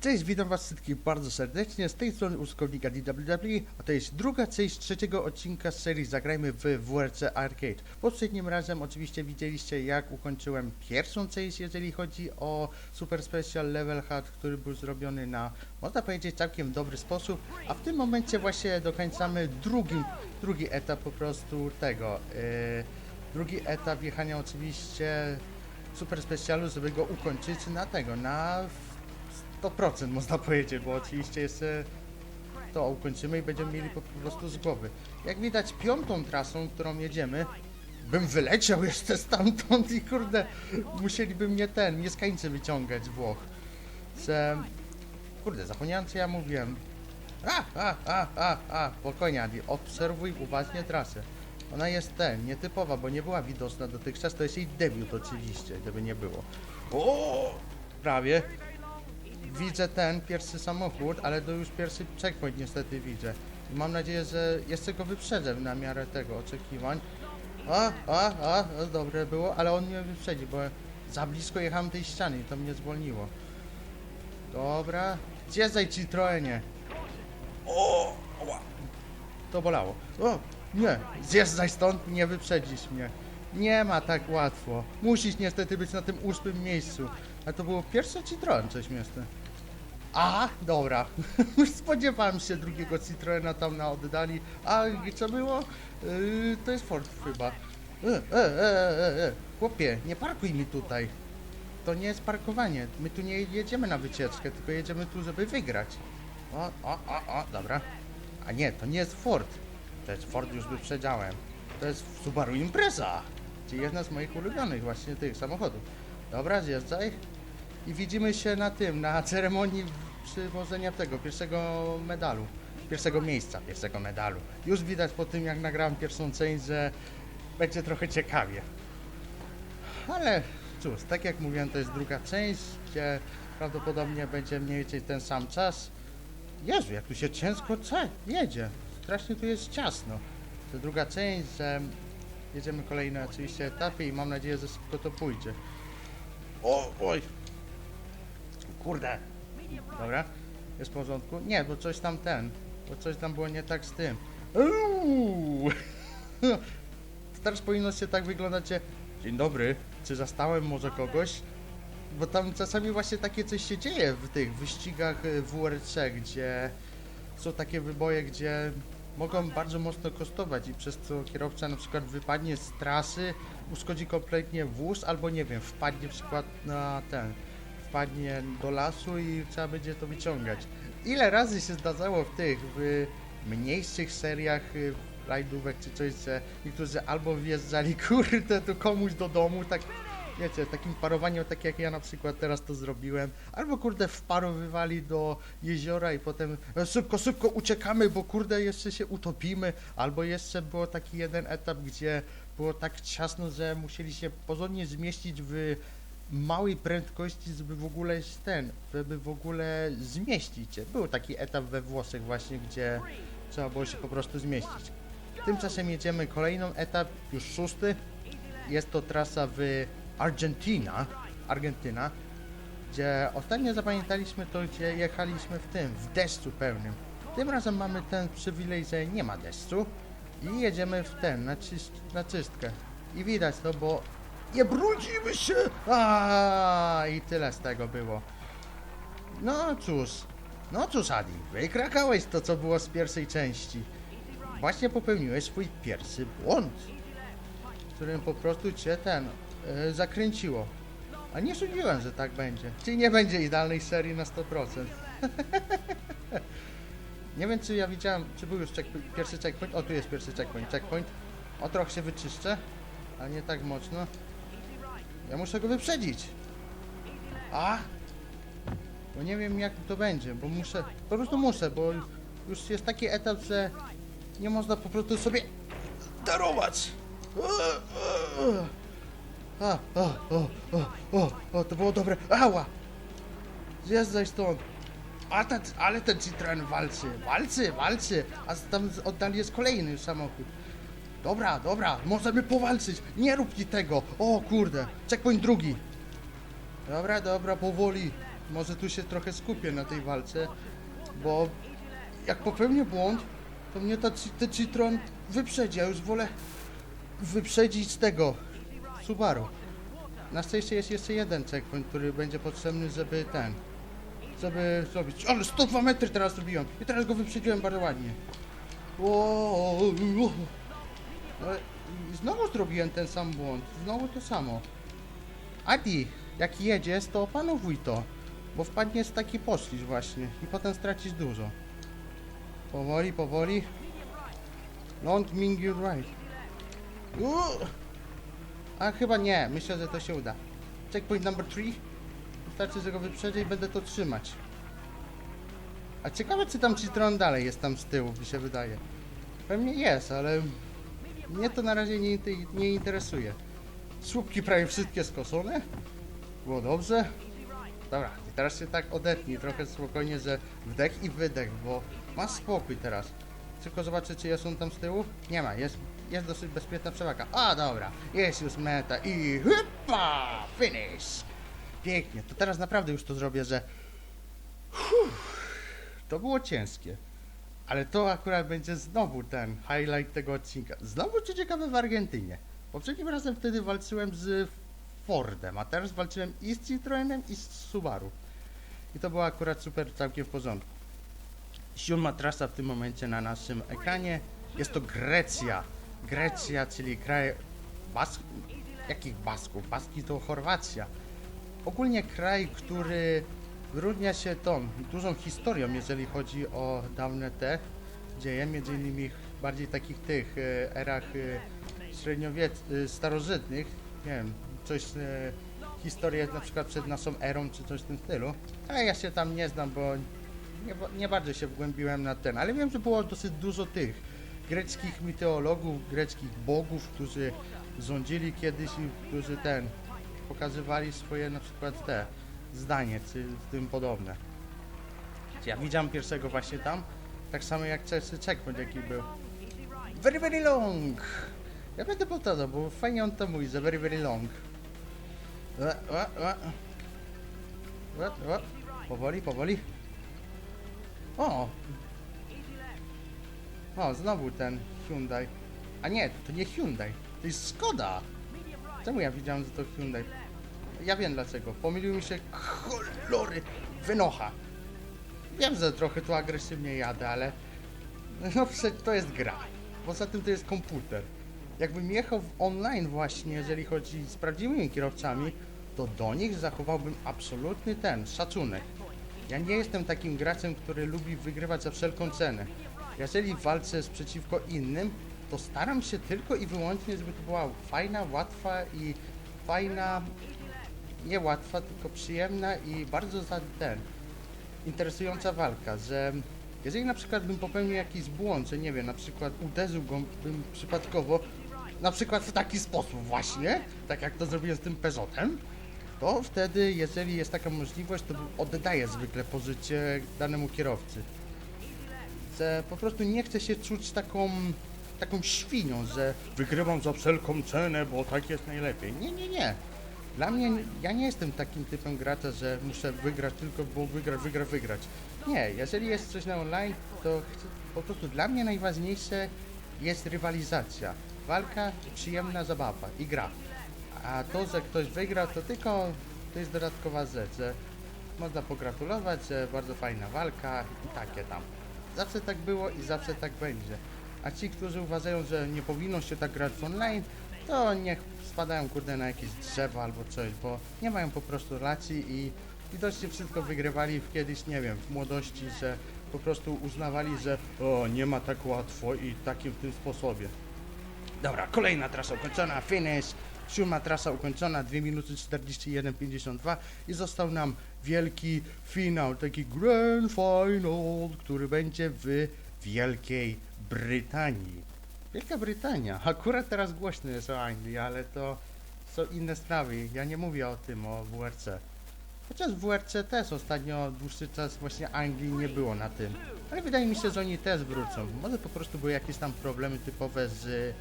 Cześć, witam was wszystkich bardzo serdecznie, z tej strony użytkownika DWW, a to jest druga część trzeciego odcinka serii Zagrajmy w WRC Arcade. Poprzednim razem oczywiście widzieliście jak ukończyłem pierwszą część, jeżeli chodzi o Super Special Level Hat, który był zrobiony na, można powiedzieć, całkiem dobry sposób, a w tym momencie właśnie dokończamy drugi, drugi etap po prostu tego, yy, drugi etap jechania oczywiście Super Specialu, żeby go ukończyć na tego, na 100% można powiedzieć, bo oczywiście jeszcze to ukończymy i będziemy mieli po prostu z głowy. Jak widać piątą trasą, którą jedziemy, bym wyleciał jeszcze stamtąd i kurde, musieliby mnie ten, mieszkańcy wyciągać Włoch. Że, kurde, zapomniałem co ja mówiłem. A, a, a, a, a, spokojnie Adi, obserwuj uważnie trasę. Ona jest ten, nietypowa, bo nie była widoczna dotychczas, to jest jej debiut oczywiście, gdyby nie było. O, prawie widzę ten pierwszy samochód, ale to już pierwszy checkpoint niestety widzę. Mam nadzieję, że jeszcze go wyprzedzę na miarę tego oczekiwań. A, a, a, a, dobre było, ale on mnie wyprzedzi, bo za blisko jechałem tej ściany i to mnie zwolniło. Dobra, zjeżdżaj Citroenie. O, ała. To bolało. O, nie, zjeżdżaj stąd, nie wyprzedzisz mnie. Nie ma tak łatwo. Musisz niestety być na tym ósmym miejscu. A to było pierwsze Citroen, coś miasta. A, dobra. Spodziewałem się drugiego Citroena tam na oddali. A co było? Yy, to jest Ford chyba. E, e, e, e, e. Chłopie, nie parkuj mi tutaj. To nie jest parkowanie. My tu nie jedziemy na wycieczkę, tylko jedziemy tu, żeby wygrać. O, o, o, o, dobra. A nie, to nie jest Ford. To jest Ford, już wyprzedzałem. To jest Subaru Impreza. Czyli jedna z moich ulubionych właśnie tych samochodów. Dobra, zjeżdżaj. I widzimy się na tym, na ceremonii przywożenia tego, pierwszego medalu. Pierwszego miejsca, pierwszego medalu. Już widać po tym, jak nagrałem pierwszą część, że będzie trochę ciekawie. Ale cóż, tak jak mówiłem, to jest druga część, gdzie prawdopodobnie będzie mniej więcej ten sam czas. Jezu, jak tu się ciężko jedzie. Strasznie tu jest ciasno. To druga część, że jedziemy kolejne oczywiście etapy i mam nadzieję, że szybko to pójdzie. O, oj. Kurde. Dobra, jest w porządku? Nie, bo coś tam ten, bo coś tam było nie tak z tym. Uuu. Teraz powinno się tak wyglądać, dzień dobry, czy zastałem może kogoś? Bo tam czasami właśnie takie coś się dzieje w tych wyścigach y, WRC, gdzie są takie wyboje, gdzie mogą bardzo mocno kosztować i przez co kierowca na przykład wypadnie z trasy, uszkodzi kompletnie wóz, albo nie wiem, wpadnie na przykład na ten, wpadnie do lasu i trzeba będzie to wyciągać. Ile razy się zdarzało w tych, w mniejszych seriach y, rajdówek czy coś, że niektórzy albo wjeżdżali kurde to komuś do domu, tak wiecie, takim parowaniem, tak jak ja na przykład teraz to zrobiłem, albo kurde wparowywali do jeziora i potem e, szybko, szybko uciekamy, bo kurde jeszcze się utopimy, albo jeszcze było taki jeden etap, gdzie było tak ciasno, że musieli się porządnie zmieścić w małej prędkości, żeby w ogóle ten, żeby w ogóle zmieścić się. Był taki etap we Włoszech właśnie, gdzie trzeba było się po prostu zmieścić. Tymczasem jedziemy kolejną etap, już szósty. Jest to trasa w Argentina, Argentyna, gdzie ostatnio zapamiętaliśmy to, gdzie jechaliśmy w tym, w deszczu pełnym. Tym razem mamy ten przywilej, że nie ma deszczu i jedziemy w ten, na, czyst, na czystkę. I widać to, bo nie brudzimy się! A i tyle z tego było. No cóż, no cóż Adi, wykrakałeś to, co było z pierwszej części. Właśnie popełniłeś swój pierwszy błąd, którym po prostu cię ten e, zakręciło. A nie sądziłem, że tak będzie. Czyli nie będzie idealnej serii na 100%. nie wiem, czy ja widziałem, czy był już checkpoint, pierwszy checkpoint. O, tu jest pierwszy checkpoint. Checkpoint. O, trochę się wyczyszczę, ale nie tak mocno. Ja muszę go wyprzedzić. A? Bo nie wiem jak to będzie, bo muszę, po prostu muszę, bo już jest taki etap, że nie można po prostu sobie darować. A, o, o, o, o, o, to było dobre. Ała! Zjeżdżaj stąd. A ten, ale ten Citroen walczy, walczy, walczy, a tam oddali jest kolejny samochód. Dobra, dobra, możemy powalczyć. Nie rób ci tego. O kurde, checkpoint drugi. Dobra, dobra, powoli. może tu się trochę skupię na tej walce, bo jak popełnię błąd, to mnie ta, ten Citron wyprzedzi, a już wolę wyprzedzić tego Subaru. Na szczęście jest jeszcze jeden checkpoint, który będzie potrzebny, żeby ten, żeby zrobić. Ale 102 metry teraz zrobiłem i teraz go wyprzedziłem bardzo ładnie. Wow. Ale i znowu zrobiłem ten sam błąd, znowu to samo. Adi, jak jedziesz, to opanowuj to, bo wpadniesz w taki poszlisz właśnie i potem stracisz dużo. Powoli, powoli. Don't mean you right. Uuu. A chyba nie, myślę, że to się uda. Checkpoint number 3. Wystarczy, że go wyprzedzę i będę to trzymać. A ciekawe, czy tam Citron dalej jest tam z tyłu, mi się wydaje. Pewnie jest, ale mnie to na razie nie, nie interesuje. Słupki prawie wszystkie skosone. Było dobrze. Dobra, i teraz się tak odetnij trochę spokojnie, że wdech i wydech, bo masz spokój teraz. Tylko zobaczę, czy jest on tam z tyłu. Nie ma, jest, jest dosyć bezpieczna przewaga. A, dobra, jest już meta i hypa, finish. Pięknie, to teraz naprawdę już to zrobię, że Uff, to było ciężkie. Ale to akurat będzie znowu ten highlight tego odcinka. Znowu co ciekawe w Argentynie. Poprzednim razem wtedy walczyłem z Fordem, a teraz walczyłem i z Citroenem i z Subaru. I to było akurat super, całkiem w porządku. Siódma trasa w tym momencie na naszym ekranie. Jest to Grecja. Grecja, czyli kraj Bas... Jakich Basków? Baski to Chorwacja. Ogólnie kraj, który wyróżnia się tą dużą historią, jeżeli chodzi o dawne te dzieje, między innymi bardziej takich tych e, erach e, średniowiec... e, starożytnych, nie wiem, coś, historię na przykład przed naszą erą, czy coś w tym stylu. A ja się tam nie znam, bo nie, nie bardzo się wgłębiłem na ten, ale wiem, że było dosyć dużo tych greckich mitologów, greckich bogów, którzy rządzili kiedyś i którzy ten pokazywali swoje na przykład te zdanie, czy tym podobne. Ja widziałem pierwszego właśnie tam, tak samo jak Chelsea Checkpoint jaki był. Very, very long! Ja będę powtarzał, bo fajnie on to mówi, że very, very long. Powoli, powoli. O! O, znowu ten Hyundai. A nie, to nie Hyundai, to jest Skoda! Czemu ja widziałem, że to Hyundai? Ja wiem dlaczego. Pomyliły mi się kolory wynocha. Wiem, że trochę tu agresywnie jadę, ale no przecież to jest gra. Poza tym to jest komputer. Jakbym jechał online właśnie, jeżeli chodzi z prawdziwymi kierowcami, to do nich zachowałbym absolutny ten szacunek. Ja nie jestem takim graczem, który lubi wygrywać za wszelką cenę. Jeżeli walczę z przeciwko innym, to staram się tylko i wyłącznie, żeby to była fajna, łatwa i fajna, nie łatwa, tylko przyjemna i bardzo za ten, interesująca walka, że jeżeli na przykład bym popełnił jakiś błąd, że nie wiem, na przykład uderzył go bym przypadkowo, na przykład w taki sposób właśnie, tak jak to zrobiłem z tym Peugeotem, to wtedy, jeżeli jest taka możliwość, to oddaję zwykle pozycję danemu kierowcy. Że po prostu nie chcę się czuć taką, taką świnią, że wygrywam za wszelką cenę, bo tak jest najlepiej. Nie, nie, nie. Dla mnie, ja nie jestem takim typem gracza, że muszę wygrać tylko, bo wygrać, wygrać, wygrać. Nie, jeżeli jest coś na online, to po prostu dla mnie najważniejsze jest rywalizacja. Walka, przyjemna zabawa i gra. A to, że ktoś wygra, to tylko to jest dodatkowa rzecz, że można pogratulować, że bardzo fajna walka i takie tam. Zawsze tak było i zawsze tak będzie. A ci, którzy uważają, że nie powinno się tak grać online, to niech spadają kurde na jakieś drzewo albo coś, bo nie mają po prostu racji i widocznie wszystko wygrywali w kiedyś, nie wiem, w młodości, że po prostu uznawali, że o, nie ma tak łatwo i takim w tym sposobie. Dobra, kolejna trasa ukończona, finish. Siódma trasa ukończona, 2 minuty 41,52 i został nam wielki finał, taki grand final, który będzie w Wielkiej Brytanii. Wielka Brytania, akurat teraz głośno jest o Anglii, ale to są inne sprawy, ja nie mówię o tym, o WRC. Chociaż WRC też ostatnio dłuższy czas właśnie Anglii nie było na tym. Ale wydaje mi się, że oni też wrócą. Może po prostu były jakieś tam problemy typowe z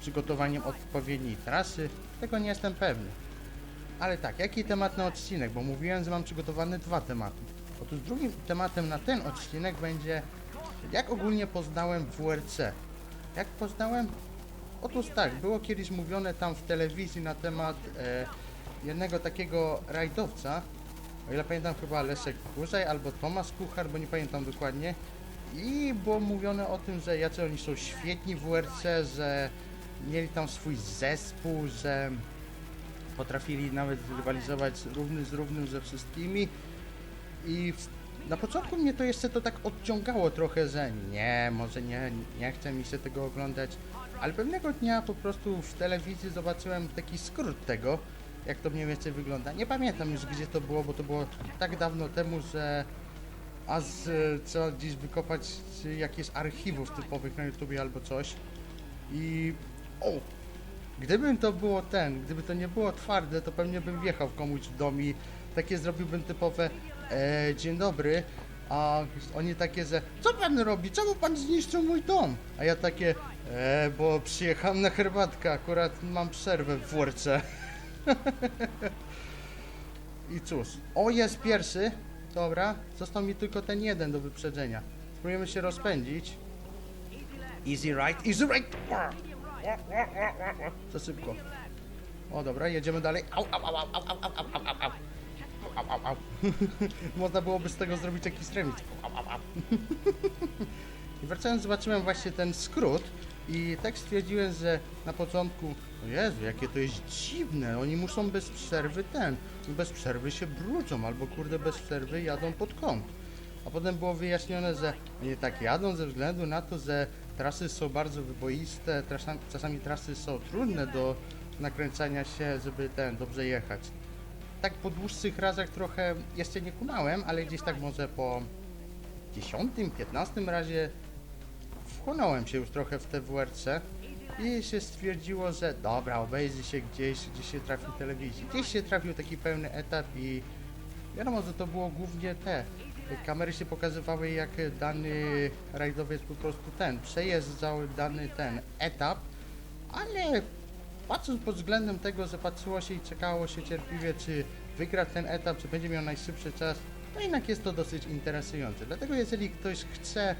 przygotowaniem odpowiedniej trasy. Tego nie jestem pewny. Ale tak, jaki temat na odcinek? Bo mówiłem, że mam przygotowane dwa tematy. Otóż drugim tematem na ten odcinek będzie jak ogólnie poznałem WRC. Jak poznałem? Otóż tak, było kiedyś mówione tam w telewizji na temat e, jednego takiego rajdowca, o ile pamiętam chyba Leszek Kurzaj albo Tomasz Kuchar, bo nie pamiętam dokładnie. I było mówione o tym, że jacy oni są świetni w WRC, że mieli tam swój zespół, że potrafili nawet rywalizować równy z równym ze wszystkimi. I w, na początku mnie to jeszcze to tak odciągało trochę, że nie, może nie, nie chce mi się tego oglądać. Ale pewnego dnia po prostu w telewizji zobaczyłem taki skrót tego, jak to mniej więcej wygląda. Nie pamiętam już gdzie to było, bo to było tak dawno temu, że a z, trzeba gdzieś wykopać z jakichś archiwów typowych na YouTubie albo coś. I o! Gdybym to było ten, gdyby to nie było twarde, to pewnie bym wjechał komuś w dom i takie zrobiłbym typowe e, dzień dobry, a oni takie, że co pan robi? Czemu pan zniszczył mój dom? A ja takie, e, bo przyjechałem na herbatkę, akurat mam przerwę w worce. I cóż, o jest pierwszy, dobra, został mi tylko ten jeden do wyprzedzenia. Spróbujemy się rozpędzić. Easy right, easy right! Za szybko. O dobra, jedziemy dalej. Au, au, au, au, au, au, au, au, au, au. Au, au. Można byłoby z tego zrobić jakiś au. I wracając zobaczyłem właśnie ten skrót i tak stwierdziłem, że na początku, o Jezu, jakie to jest dziwne, oni muszą bez przerwy ten, bez przerwy się brudzą, albo kurde bez przerwy jadą pod kąt. A potem było wyjaśnione, że oni tak jadą ze względu na to, że trasy są bardzo wyboiste, trasa, czasami trasy są trudne do nakręcania się, żeby ten dobrze jechać. Tak po dłuższych razach trochę jeszcze nie kumałem, ale gdzieś tak może po 10, 15 razie wchłonąłem się już trochę w te WRC i się stwierdziło, że dobra, obejrzy się gdzieś, gdzieś się trafił telewizji. Gdzieś się trafił taki pełny etap i wiadomo, że to było głównie te. Kamery się pokazywały jak dany rajdowiec po prostu ten, przejeżdżał dany ten etap, ale patrząc pod względem tego, że patrzyło się i czekało się cierpliwie, czy wygra ten etap, czy będzie miał najszybszy czas, to jednak jest to dosyć interesujące. Dlatego jeżeli ktoś chce,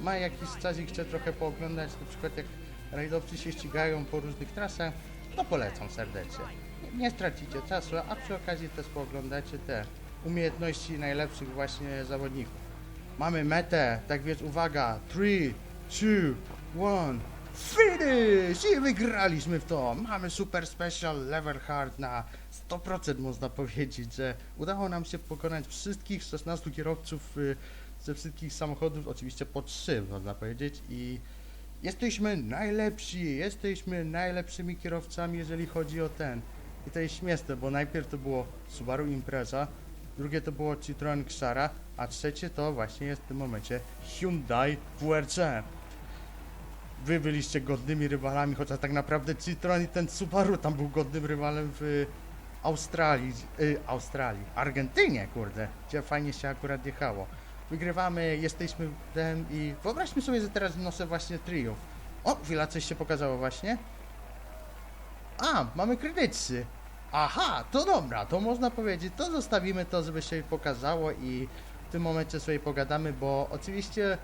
ma jakiś czas i chce trochę pooglądać, na przykład jak rajdowcy się ścigają po różnych trasach, to polecam serdecznie. Nie, stracicie czasu, a przy okazji też pooglądacie te umiejętności najlepszych właśnie zawodników. Mamy metę, tak więc uwaga, 3, 2, 1, finish! I wygraliśmy w to. Mamy super special level hard na 100% można powiedzieć, że udało nam się pokonać wszystkich 16 kierowców y, ze wszystkich samochodów, oczywiście po 3 można powiedzieć i jesteśmy najlepsi, jesteśmy najlepszymi kierowcami, jeżeli chodzi o ten. I to jest śmieszne, bo najpierw to było Subaru Impreza, drugie to było Citroen Xara, a trzecie to właśnie jest w tym momencie Hyundai WRC. Wy byliście godnymi rywalami, chociaż tak naprawdę Citroen i ten Subaru tam był godnym rywalem w Australii, y, Australii, Argentynie, kurde, gdzie fajnie się akurat jechało. Wygrywamy, jesteśmy ten i wyobraźmy sobie, że teraz noszę właśnie triumf. O, chwila, coś się pokazało właśnie. A, mamy kredytsy. Aha, to dobra, to można powiedzieć, to zostawimy to, żeby się pokazało i w tym momencie sobie pogadamy, bo oczywiście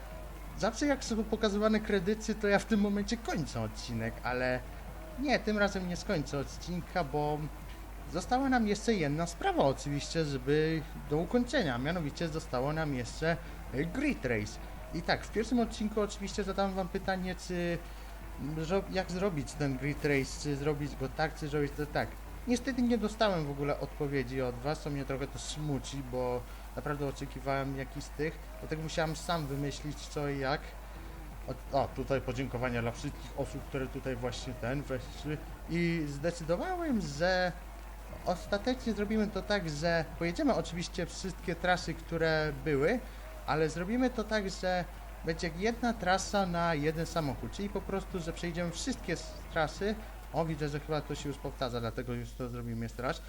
zawsze jak są pokazywane kredyty, to ja w tym momencie kończę odcinek, ale nie, tym razem nie skończę odcinka, bo została nam jeszcze jedna sprawa oczywiście, żeby do ukończenia, mianowicie zostało nam jeszcze Grid Race. I tak, w pierwszym odcinku oczywiście zadałem wam pytanie, czy jak zrobić ten Grid Race, czy zrobić go tak, czy zrobić to tak. Niestety nie dostałem w ogóle odpowiedzi od was, co mnie trochę to smuci, bo naprawdę oczekiwałem jakiś z tych, dlatego musiałem sam wymyślić co i jak. O, tutaj podziękowania dla wszystkich osób, które tutaj właśnie ten weszły i zdecydowałem, że ostatecznie zrobimy to tak, że pojedziemy oczywiście wszystkie trasy, które były, ale zrobimy to tak, że będzie jedna trasa na jeden samochód, czyli po prostu, że przejdziemy wszystkie trasy. O, widzę, że chyba to się już powtarza, dlatego już to zrobimy jeszcze raz.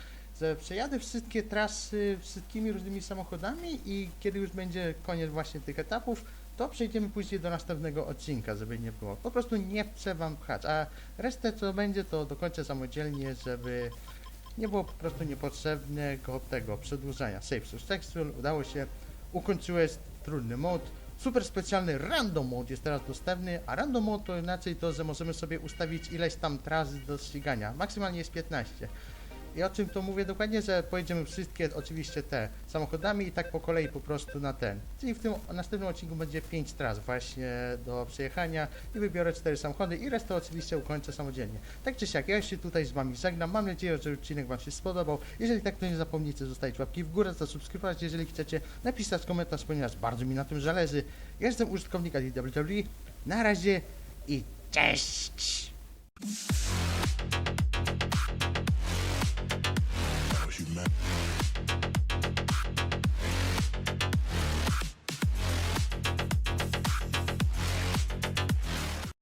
Że przejadę wszystkie trasy wszystkimi różnymi samochodami i kiedy już będzie koniec właśnie tych etapów, to przejdziemy później do następnego odcinka, żeby nie było. Po prostu nie chcę wam pchać, a resztę co będzie, to dokończę samodzielnie, żeby nie było po prostu niepotrzebnego tego przedłużania. Save successful, udało się, ukończyłeś trudny mod. Super specjalny random mode jest teraz dostępny, a random mode to inaczej to, że możemy sobie ustawić ileś tam tras do ścigania. Maksymalnie jest 15. I o czym to mówię dokładnie, że pojedziemy wszystkie oczywiście te samochodami i tak po kolei po prostu na ten. Czyli w tym następnym odcinku będzie 5 tras właśnie do przejechania i wybiorę 4 samochody i resztę oczywiście ukończę samodzielnie. Tak czy siak, ja się tutaj z wami żegnam. Mam nadzieję, że odcinek wam się spodobał. Jeżeli tak, to nie zapomnijcie zostawić łapki w górę, zasubskrybować, jeżeli chcecie, napisać komentarz, ponieważ bardzo mi na tym zależy. Ja jestem użytkownik WWE. Na razie i cześć!